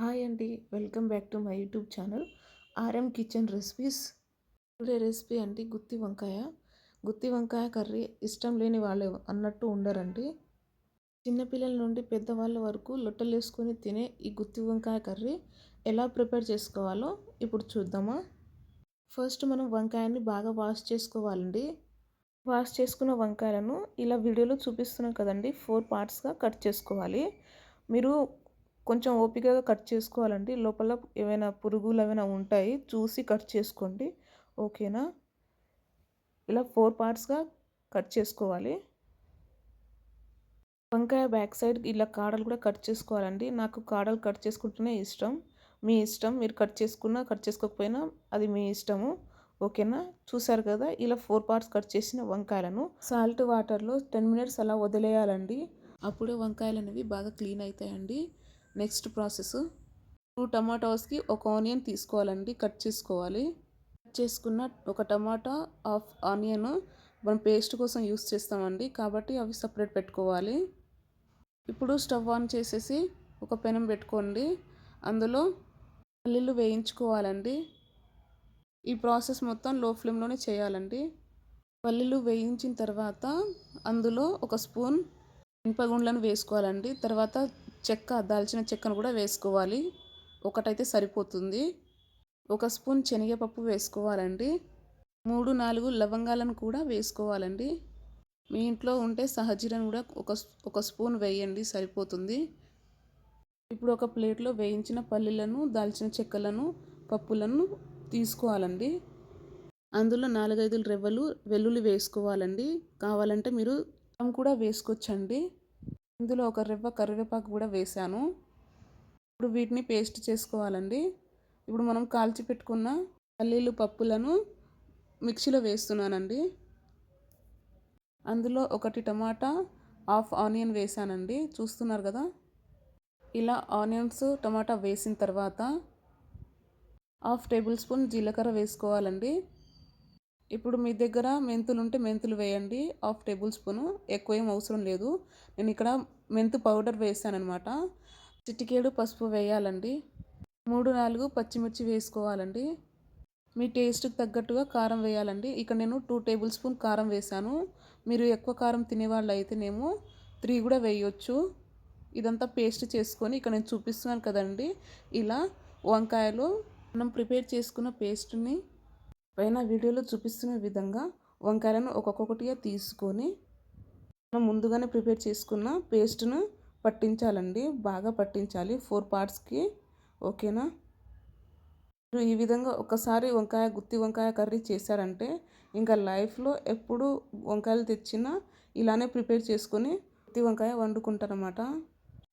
Hi అండి welcome back to my YouTube channel. RM kitchen recipes. Today recipe అండి గుత్తి వంకాయ. గుత్తి వంకాయ కర్రీ ఇష్టం లేని వాళ్ళు అన్నట్టు ఉండరండి. చిన్నపిల్లల నుండి పెద్దవాళ్ళ వరకు లొట్టలు వేసుకొని తినే ఈ గుత్తి వంకాయ కర్రీ ఎలా ప్రిపేర్ చేసుకోవాలో ఇప్పుడు చూద్దామా. ఫస్ట్ మనం వంకాయని బాగా వాష్ చేసుకోవాలండి. వాష్ చేసుకున్న వంకాయలను ఇలా వీడియోలో చూపిస్తున్నాం కదండి ఫోర్ పార్ట్స్గా కట్ చేసుకోవాలి. మీరు కొంచెం ఓపికగా కట్ చేసుకోవాలండి. లోపల ఏమైనా పురుగులు ఏమైనా ఉంటాయి చూసి కట్ చేసుకోండి. ఓకేనా? ఇలా ఫోర్ పార్ట్స్గా కట్ చేసుకోవాలి. వంకాయ బ్యాక్ సైడ్ ఇలా కాడలు కూడా కట్ చేసుకోవాలండి. నాకు కాడలు కట్ చేసుకుంటేనే ఇష్టం. మీ ఇష్టం. మీరు కట్ చేసుకున్నా కట్ చేసుకోకపోయినా అది మీ ఇష్టము. ఓకేనా? చూసారు కదా? ఇలా ఫోర్ పార్ట్స్ కట్ చేసిన వంకాయలను సాల్ట్ వాటర్లో టెన్ మినిట్స్ అలా వదిలేయాలండి. అప్పుడే వంకాయలు అనేవి బాగా క్లీన్ అవుతాయండి నెక్స్ట్ ప్రాసెస్ టూ టమాటోస్కి ఒక ఆనియన్ తీసుకోవాలండి కట్ చేసుకోవాలి. కట్ చేసుకున్న ఒక టమాటా హాఫ్ ఆనియన్ మనం పేస్ట్ కోసం యూస్ చేస్తామండి కాబట్టి అవి సపరేట్ పెట్టుకోవాలి. ఇప్పుడు స్టవ్ ఆన్ చేసేసి ఒక పెనం పెట్టుకోండి అందులో పల్లీలు వేయించుకోవాలండి. ఈ ప్రాసెస్ మొత్తం లో ఫ్లేమ్లోనే చేయాలండి. పల్లీలు వేయించిన తర్వాత అందులో ఒక స్పూన్ ఇనుపగుండ్లను వేసుకోవాలండి తర్వాత చెక్క దాల్చిన చెక్కను కూడా వేసుకోవాలి. ఒకటైతే సరిపోతుంది. ఒక స్పూన్ శనగపప్పు వేసుకోవాలండి. మూడు నాలుగు లవంగాలను కూడా వేసుకోవాలండి. మీ ఇంట్లో ఉంటే సహజీరను కూడా ఒక ఒక స్పూన్ వేయండి సరిపోతుంది. ఇప్పుడు ఒక ప్లేట్లో వేయించిన పల్లీలను దాల్చిన చెక్కలను పప్పులను తీసుకోవాలండి. అందులో నాలుగైదు రెవ్వలు వెల్లుల్లి వేసుకోవాలండి. కావాలంటే మీరు కూడా వేసుకోవచ్చండి. ఇందులో ఒక రెవ్వ కరివేపాకు కూడా వేసాను ఇప్పుడు వీటిని పేస్ట్ చేసుకోవాలండి. ఇప్పుడు మనం కాల్చి పెట్టుకున్న పల్లీలు పప్పులను మిక్సీలో వేస్తున్నానండి. అందులో ఒకటి టమాటా హాఫ్ ఆనియన్ వేసానండి చూస్తున్నారు కదా? ఇలా ఆనియన్స్ టమాటా వేసిన తర్వాత హాఫ్ టేబుల్ స్పూన్ జీలకర్ర వేసుకోవాలండి. ఇప్పుడు మీ దగ్గర మెంతులు ఉంటే మెంతులు వేయండి. Half tablespoon. ఎక్కువ ఏం అవసరం లేదు. నేను ఇక్కడ మెంతు పౌడర్ వేసానమాట చిటికేడు పసుపు వేయాలండి. మూడు నాలుగు పచ్చిమిర్చి వేసుకోవాలండి. మీ టేస్ట్కి తగ్గట్టుగా కారం వేయాలండి. ఇక్కడ నేను టూ టేబుల్ స్పూన్ కారం వేసాను మీరు ఎక్కువ కారం తినేవాళ్ళు అయితేనేమో త్రీ కూడా వేయొచ్చు. ఇదంతా పేస్ట్ చేసుకొని ఇక్కడ నేను చూపిస్తున్నాను కదండి. ఇలా వంకాయలు మనం ప్రిపేర్ చేసుకున్న పేస్ట్ని పైన వీడియోలో చూపిస్తున్న విధంగా వంకాయలను ఒక్కొక్కటిగా తీసుకొని మనం ముందుగానే ప్రిపేర్ చేసుకున్న పేస్ట్ను పట్టించాలండి. బాగా పట్టించాలి. ఫోర్ పార్ట్స్కి. ఓకేనా? మీరు ఈ విధంగా ఒకసారి వంకాయ గుత్తి వంకాయ కర్రీ చేశారంటే ఇంకా లైఫ్లో ఎప్పుడు వంకాయలు తెచ్చినా ఇలానే ప్రిపేర్ చేసుకొని గుత్తి వంకాయ వండుకుంటారన్నమాట.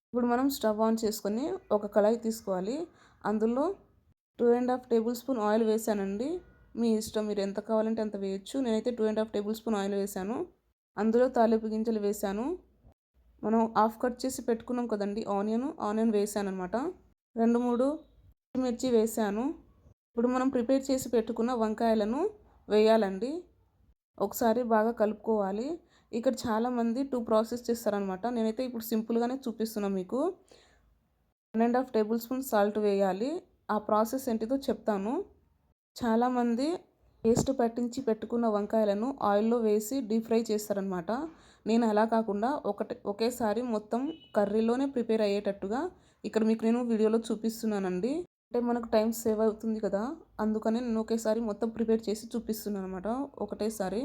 ఇప్పుడు మనం స్టవ్ ఆన్ చేసుకొని ఒక కళాయి తీసుకోవాలి. అందులో two and half tablespoon oil వేసానండి మీ ఇష్టం మీరు ఎంత కావాలంటే అంత వేయచ్చు. నేనైతే two and half tablespoon oil వేసాను అందులో తాలింపు గింజలు వేసాను మనం హాఫ్ కట్ చేసి పెట్టుకున్నాం కదండి ఆనియన్ ఆనియన్ వేసాను అనమాట రెండు మూడు మిర్చి వేసాను ఇప్పుడు మనం ప్రిపేర్ చేసి పెట్టుకున్న వంకాయలను వేయాలండి. ఒకసారి బాగా కలుపుకోవాలి. ఇక్కడ చాలామంది టూ ప్రాసెస్ చేస్తారనమాట నేనైతే ఇప్పుడు సింపుల్గానే చూపిస్తున్నాను మీకు. One and half tablespoon salt వేయాలి. ఆ ప్రాసెస్ ఏంటిదో చెప్తాను. చాలామంది పేస్ట్ పట్టించి పెట్టుకున్న వంకాయలను ఆయిల్లో వేసి డీప్ ఫ్రై చేస్తారనమాట నేను అలా కాకుండా ఒకటి ఒకేసారి మొత్తం కర్రీలోనే ప్రిపేర్ అయ్యేటట్టుగా ఇక్కడ మీకు నేను వీడియోలో చూపిస్తున్నానండి. అంటే మనకు టైం సేవ్ అవుతుంది కదా అందుకని నేను ఒకేసారి మొత్తం ప్రిపేర్ చేసి చూపిస్తున్నాను అనమాట ఒకటేసారి.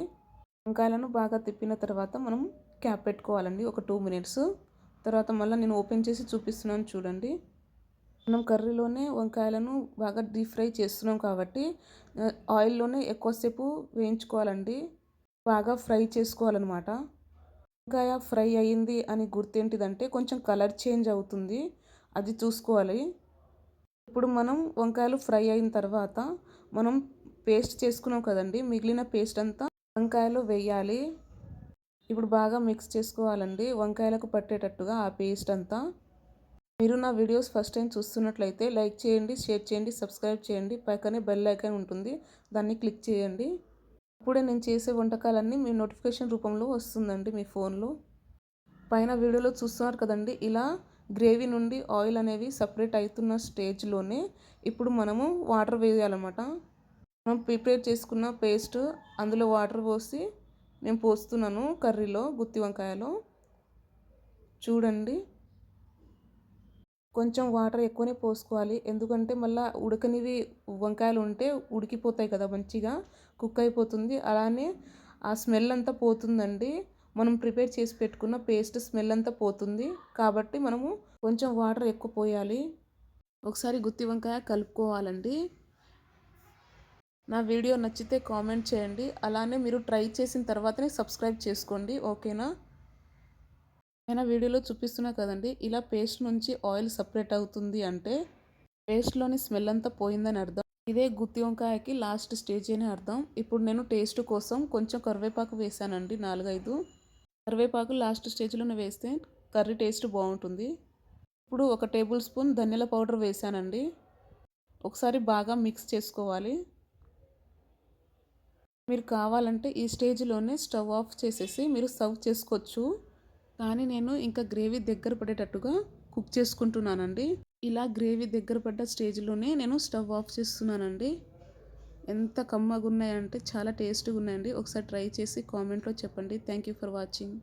వంకాయలను బాగా తిప్పిన తర్వాత మనం క్యాప్ పెట్టుకోవాలండి ఒక టూ మినిట్స్. తర్వాత మళ్ళీ నేను ఓపెన్ చేసి చూపిస్తున్నాను చూడండి. మనం కర్రీలోనే వంకాయలను బాగా డీప్ ఫ్రై చేస్తున్నాం కాబట్టి ఆయిల్లోనే ఎక్కువసేపు వేయించుకోవాలండి. బాగా ఫ్రై చేసుకోవాలన్నమాట. వంకాయ ఫ్రై అయ్యింది అని గుర్తేంటిదంటే కొంచెం కలర్ చేంజ్ అవుతుంది. అది చూసుకోవాలి. ఇప్పుడు మనం వంకాయలు ఫ్రై అయిన తర్వాత మనం పేస్ట్ చేసుకున్నాం కదండి మిగిలిన పేస్ట్ అంతా వంకాయలు వేయాలి. ఇప్పుడు బాగా మిక్స్ చేసుకోవాలండి. వంకాయలకు పట్టేటట్టుగా ఆ పేస్ట్ అంతా మీరు నా వీడియోస్ ఫస్ట్ టైం చూస్తున్నట్లయితే లైక్ చేయండి షేర్ చేయండి సబ్స్క్రైబ్ చేయండి. పక్కనే బెల్ ఐకాన్ ఉంటుంది. దాన్ని క్లిక్ చేయండి. అప్పుడే నేను చేసే వంటకాలన్నీ మీ నోటిఫికేషన్ రూపంలో వస్తుందండి మీ ఫోన్లో. పైన వీడియోలో చూస్తున్నారు కదండి ఇలా గ్రేవీ నుండి ఆయిల్ అనేవి సపరేట్ అవుతున్న స్టేజ్లోనే ఇప్పుడు మనము వాటర్ వేయాలన్నమాట. మనం ప్రిపేర్ చేసుకున్న పేస్ట్ అందులో వాటర్ పోసి నేను పోస్తున్నాను కర్రీలో గుత్తి వంకాయలో. చూడండి. కొంచెం వాటర్ ఎక్కువనే పోసుకోవాలి. ఎందుకంటే మళ్ళీ ఉడకనివి వంకాయలు ఉంటే ఉడికిపోతాయి కదా మంచిగా కుక్ అయిపోతుంది. అలానే ఆ స్మెల్ అంతా పోతుందండి. మనం ప్రిపేర్ చేసి పెట్టుకున్న పేస్ట్ స్మెల్ అంతా పోతుంది. కాబట్టి మనము కొంచెం వాటర్ ఎక్కువ పోయాలి. ఒకసారి గుత్తి వంకాయ కలుపుకోవాలండి. నా వీడియో నచ్చితే కామెంట్ చేయండి. అలానే మీరు ట్రై చేసిన తర్వాతనే సబ్స్క్రైబ్ చేసుకోండి. ఓకేనా? నేను వీడియోలో చూపిస్తున్నా కదండి ఇలా పేస్ట్ నుంచి ఆయిల్ సపరేట్ అవుతుంది అంటే పేస్ట్లోని స్మెల్ అంతా పోయిందని అర్థం. ఇదే గుత్తి వంకాయకి లాస్ట్ స్టేజ్ అని అర్థం. ఇప్పుడు నేను టేస్ట్ కోసం కొంచెం కరివేపాకు వేసానండి నాలుగైదు. కరివేపాకు లాస్ట్ స్టేజ్లోనే వేస్తే కర్రీ టేస్ట్ బాగుంటుంది. ఇప్పుడు ఒక టేబుల్ స్పూన్ ధనియాల పౌడర్ వేసానండి ఒకసారి బాగా మిక్స్ చేసుకోవాలి. మీరు కావాలంటే ఈ స్టేజ్లోనే స్టవ్ ఆఫ్ చేసేసి మీరు సర్వ్ చేసుకోవచ్చు. కానీ నేను ఇంకా గ్రేవీ దగ్గర పడేటట్టుగా కుక్ చేసుకుంటున్నానండి. ఇలా గ్రేవీ దగ్గర పడ్డ స్టేజ్లోనే నేను స్టవ్ ఆఫ్ చేస్తున్నానండి. ఎంత కమ్మగా ఉన్నాయంటే చాలా టేస్ట్గా ఉన్నాయండి. ఒకసారి ట్రై చేసి కామెంట్లో చెప్పండి. Thank you for watching.